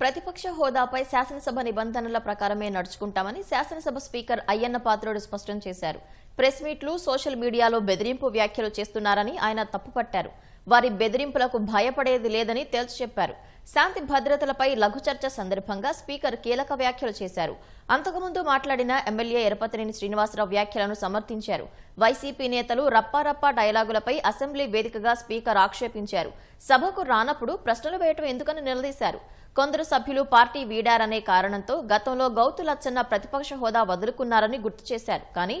ప్రతిపక్ష హోదాపై శాసనసభ నిబంధనల ప్రకారమే నడుచుకుంటామని శాసనసభ స్పీకర్ అయ్యన్న పాత్రుడు స్పష్టం చేశారు. ప్రెస్ మీట్లు సోషల్ మీడియాలో బెదిరింపు వ్యాఖ్యలు చేస్తున్నారని ఆయన తప్పుపట్టారు. వారి బెదిరింపులకు భయపడేది లేదని తేల్చి చెప్పారు. శాంతి భద్రతలపై లఘు చర్చ సందర్భంగా స్పీకర్ కీలక వ్యాఖ్యలు చేశారు. అంతకుముందు మాట్లాడిన ఎమ్మెల్యే ఎరపతినేని శ్రీనివాసరావు వ్యాఖ్యలను సమర్థించారు. వైసీపీ నేతలు రప్పారప్పా డైలాగులపై అసెంబ్లీ వేదికగా స్పీకర్ ఆక్షేపించారు. సభకు రానప్పుడు ప్రశ్నలు వేయటం ఎందుకని నిలదీశారు. కొందరు సభ్యులు పార్టీ వీడారనే కారణంతో గతంలో గౌతు లచ్చన్న ప్రతిపక్ష హోదా వదులుకున్నారని గుర్తు చేశారు. కానీ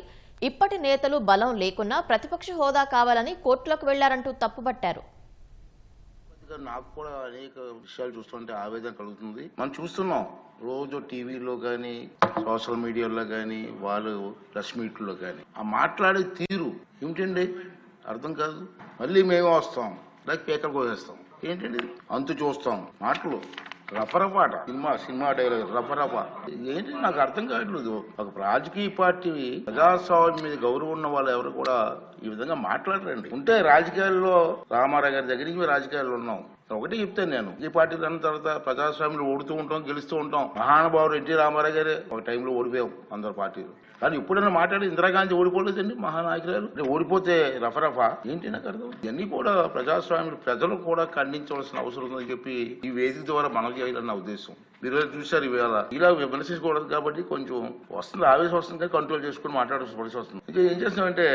ఇప్పటి నేతలు బలం లేకున్నా ప్రతిపక్ష హోదా కావాలని కోర్టులకు వెళ్ళారంటూ తప్పుపట్టారు. కొద్దిగా నాకు కూడా అనేక విషయాలు చూస్తుంటే ఆవేదన కలుగుతుంది. మనం చూస్తున్నాం రోజు టీవీలో కానీ సోషల్ మీడియాలో కానీ వాళ్ళు ప్రెస్ మీట్లో కానీ ఆ మాట్లాడే తీరు ఏమిటండి? అర్థం కాదు. మళ్ళీ మేము వస్తాం లేక పేకలు కోసేస్తాం ఏంటండి? అంతు చూస్తాం మాటలు. రఫరఫాట. సినిమా సినిమా డైలాగ్ రఫరఫా. ఏంటి నాకు అర్థం కావట్లేదు ఒక రాజకీయ పార్టీ ప్రజాస్వామ్యం మీద గౌరవం ఉన్న వాళ్ళు ఎవరు కూడా ఈ విధంగా మాట్లాడరండి. ఉంటే రాజకీయాల్లో రామారావు గారి దగ్గర నుంచి రాజకీయాల్లో ఉన్నాం. ఒకటి చెప్తాను నేను. ఈ పార్టీ దాని తర్వాత ప్రజాస్వామ్యంలో ఓడుతూ ఉంటాం గెలుస్తూ ఉంటాం. మహానుభావుడు ఎన్టీ రామారావు గారే. ఒక టైంలో ఓడిపోయాం అందరు పార్టీలు. కానీ ఇప్పుడైనా మాట్లాడి ఇందిరాగాంధీ ఓడిపోలేదండి మహానాయకురాలు. ఓడిపోతే రఫరఫా? ఏంటి నాకు అర్థం ఇవన్నీ కూడా ప్రజాస్వామ్యం ప్రజలు కూడా ఖండించవలసిన అవసరం ఉందని చెప్పి ఈ వేదిక ద్వారా మనం చేయాలని నా ఉద్దేశం. మీరు చూశారు ఇవాళ. ఇలా విమర్శించకూడదు కాబట్టి కొంచెం వస్తుంది ఆవేశం వస్తుంది కానీ కంట్రోల్ చేసుకుని మాట్లాడాల్సి వస్తుంది. ఇంకా ఏం చేస్తామంటే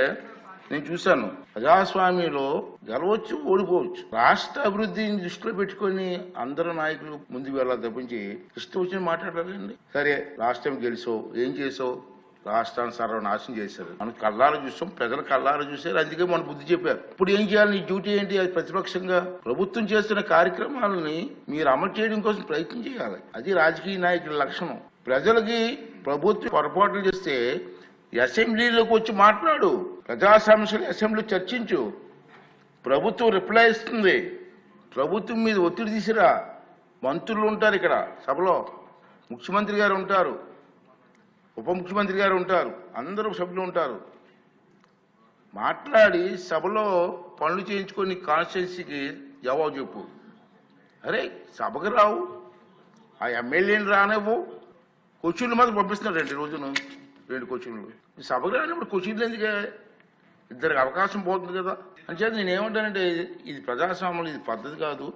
నేను చూశాను. ప్రజాస్వామ్యంలో గెలవచ్చు ఓడిపోవచ్చు. రాష్ట్ర అభివృద్ధిని దృష్టిలో పెట్టుకొని అందరు నాయకులు ముందుకు వెళ్ళాలి తప్పించి ఇష్టం వచ్చి మాట్లాడాలండి. సరే రాష్ట్రం గెలిచో ఏం చేసావు రాష్ట్రాన్ని సర్వనాశనం చేశారు. మనం కళ్ళారు చూసాం ప్రజలు కళ్ళారు చూశారు అందుకే మన బుద్ధి చెప్పారు. ఇప్పుడు ఏం చేయాలి? నీ డ్యూటీ ఏంటి? అది ప్రతిపక్షంగా? ప్రభుత్వం చేస్తున్న కార్యక్రమాలని మీరు అమలు చేయడం కోసం ప్రయత్నం చేయాలి. అది రాజకీయ నాయకుల లక్షణం. ప్రజలకి ప్రభుత్వం పొరపాట్లు చేస్తే అసెంబ్లీలోకి వచ్చి మాట్లాడు. ప్రజా సమస్యలు అసెంబ్లీ చర్చించు. ప్రభుత్వం రిప్లై ఇస్తుంది. ప్రభుత్వం మీద ఒత్తిడి తీసిరా. మంత్రులు ఉంటారు ఇక్కడ సభలో. ముఖ్యమంత్రి గారు ఉంటారు. ఉప ముఖ్యమంత్రి గారు ఉంటారు. అందరూ సభ్యులు ఉంటారు. మాట్లాడి సభలో పనులు చేయించుకొని కాన్స్టిట్యున్సీకి జవాబు చెప్పు. అరే సభకు రావు. ఆ ఎమ్మెల్యేని రానివ్వు. కొచ్చుళ్ళు మాత్రం పంపిస్తున్నారు రెండు రోజును రెండు కొచ్చుళ్ళు సభకు రానిప్పుడు కొచ్చుళ్ళు ఎందుకే? ఇద్దరికి అవకాశం పోతుంది కదా. అంచేత నేను ఏమంటానంటే ఇది ప్రజాస్వామ్యం ఇది పద్ధతి కాదు.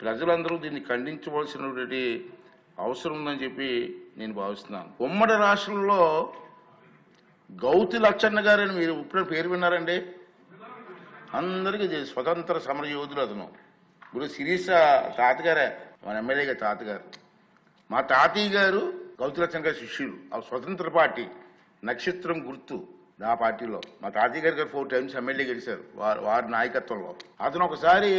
ప్రజలందరూ దీన్ని ఖండించవలసినటువంటి అవసరం ఉందని చెప్పి నేను భావిస్తున్నాను. ఉమ్మడి రాష్ట్రంలో గౌతి లచ్చన్న గారని మీరు ఇప్పుడు పేరు విన్నారండి? అందరికీ తెలుసు స్వతంత్ర సమర యోధులు అతను. ఇప్పుడు శిరీష తాతగారే మన ఎమ్మెల్యే గారి తాతగారు. మా తాతయ్య గారు గౌతి లచ్చన్న గారి శిష్యులు. ఆ స్వతంత్ర పార్టీ నక్షత్రం గుర్తు ఆ పార్టీలో. మా తాతయ్య గారి గారు ఫోర్ టైమ్స్ ఎమ్మెల్యే గెలిచారు వారి వారి నాయకత్వంలో. అతను ఒకసారి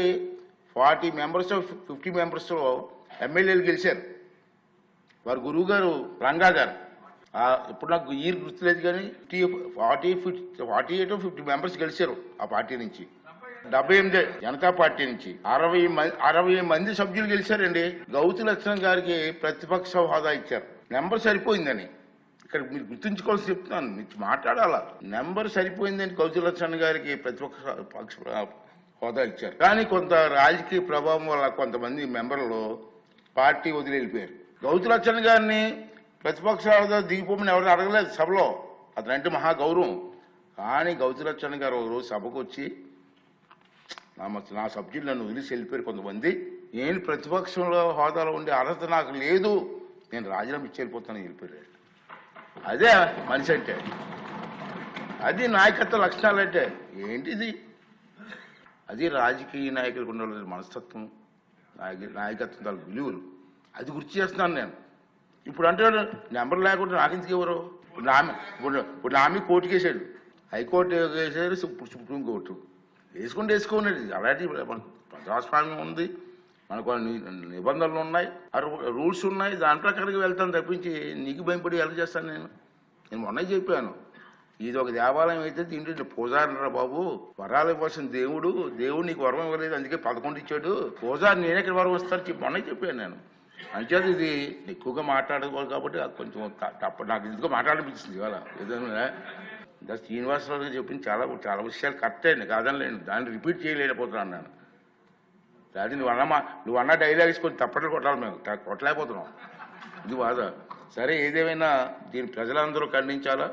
ఫార్టీ మెంబర్స్ ఫిఫ్టీ మెంబర్స్లో ఎమ్మెల్యేలు గెలిచారు. వారి గురువు గారు రంగా గారు. ఇప్పుడు నాకు ఇయర్ గుర్తులేదు కానీ forty fifty forty eight fifty members గెలిచారు ఆ పార్టీ నుంచి. డెబ్బై ఎనిమిది జనతా పార్టీ నుంచి. అరవై మంది అరవై మంది సభ్యులు గెలిచారండి. గౌతు లక్ష్మణ్ గారికి ప్రతిపక్ష హోదా ఇచ్చారు. నెంబర్ సరిపోయిందని. ఇక్కడ మీరు గుర్తుంచుకోవాల్సి చెప్తున్నాను మీరు మాట్లాడాలా? నెంబర్ సరిపోయిందని గౌతు లక్ష్మణ్ గారికి ప్రతిపక్ష పక్ష హోదా ఇచ్చారు. కానీ కొంత రాజకీయ ప్రభావం వల్ల కొంతమంది మెంబర్లు పార్టీ వదిలి వెళ్ళిపోయారు గౌతు గారిని ప్రతిపక్ష దిగిపోమని ఎవరు అడగలేదు సభలో. అతనంటే మహా గౌరవం. కానీ గౌతు గారు ఒక రోజు సభకు వచ్చి నా నా సబ్జెక్టు నన్ను వదిలిసి వెళ్ళిపోయారు కొంతమంది. నేను ప్రతిపక్షంలో హోదాలో ఉండే అర్హత నాకు లేదు. నేను రాజీనామా ఇచ్చి వెళ్ళిపోతానని వెళ్ళిపోయారు. అదే మనిషి అంటే. అది నాయకత్వ లక్షణాలు అంటే. ఏంటిది? అది రాజకీయ నాయకులకు ఉండాలి మనస్తత్వం. నాయక నాయకత్వం తాలూకు విలువలు. అది గుర్తు చేస్తున్నాను నేను. ఇప్పుడు అంటే నెంబర్ లేకుండా నాకు ఎందుకు ఎవరు? ఇప్పుడు నా ఇప్పుడు ఇప్పుడు నా కోర్టుకి వేసాడు. హైకోర్టు వేసారు ఇప్పుడు సుప్రీం కోర్టు. వేసుకుంటే వేసుకోండి. అలాంటి మన ప్రజాస్వామ్యం ఉంది. మనకు నిబంధనలు ఉన్నాయి. రూల్స్ ఉన్నాయి. దాని ప్రకారంగా వెళ్తాను తప్పించి నీకు భయపడి ఎలా చేస్తాను నేను? నేను మొన్న చెప్పాను. ఇది ఒక దేవాలయం అయితే దీంట్లో పూజారిరా బాబు? వరాలు ఇవ్వాల్సిన దేవుడు దేవుడు నీకు వరం ఇవ్వలేదు అందుకే పదకొండు ఇచ్చాడు. పూజారి నేను ఎక్కడ వరం వస్తాను చెప్పి మొన్న చెప్పాను నేను. అంచేది ఇది ఎక్కువగా మాట్లాడకూడదు కాబట్టి అది కొంచెం తప్ప నాకు ఎందుకో మాట్లాడనిపించింది ఇవాళ. ఏదైనా ఇంకా శ్రీనివాసరావు గారు చెప్పింది చాలా చాలా విషయాలు కరెక్టే అండి కాదనలేను దాన్ని రిపీట్ చేయలేకపోతున్నాను నేను. అది నువ్వు అన్నమా నువ్వు అన్న డైలాగ్స్ కొన్ని తప్పట్లు కొట్టాలి మేము. కొట్టలేకపోతున్నాం. ఇది బాధ. సరే ఏదేమైనా దీన్ని ప్రజలందరూ ఖండించాలా?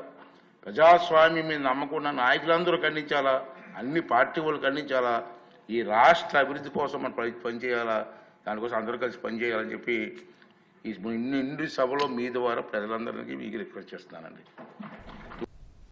ప్రజాస్వామ్యం మీద నమ్మకున్న నాయకులందరూ ఖండించాలా? అన్ని పార్టీ వాళ్ళు ఖండించాలా? ఈ రాష్ట్ర అభివృద్ధి కోసం మనం పని పనిచేయాలా? దానికోసం అందరూ కలిసి పనిచేయాలని చెప్పి ఈ ఇన్ని సభలో మీ ద్వారా ప్రజలందరికీ మీకు రిక్వెస్ట్ చేస్తున్నానండి.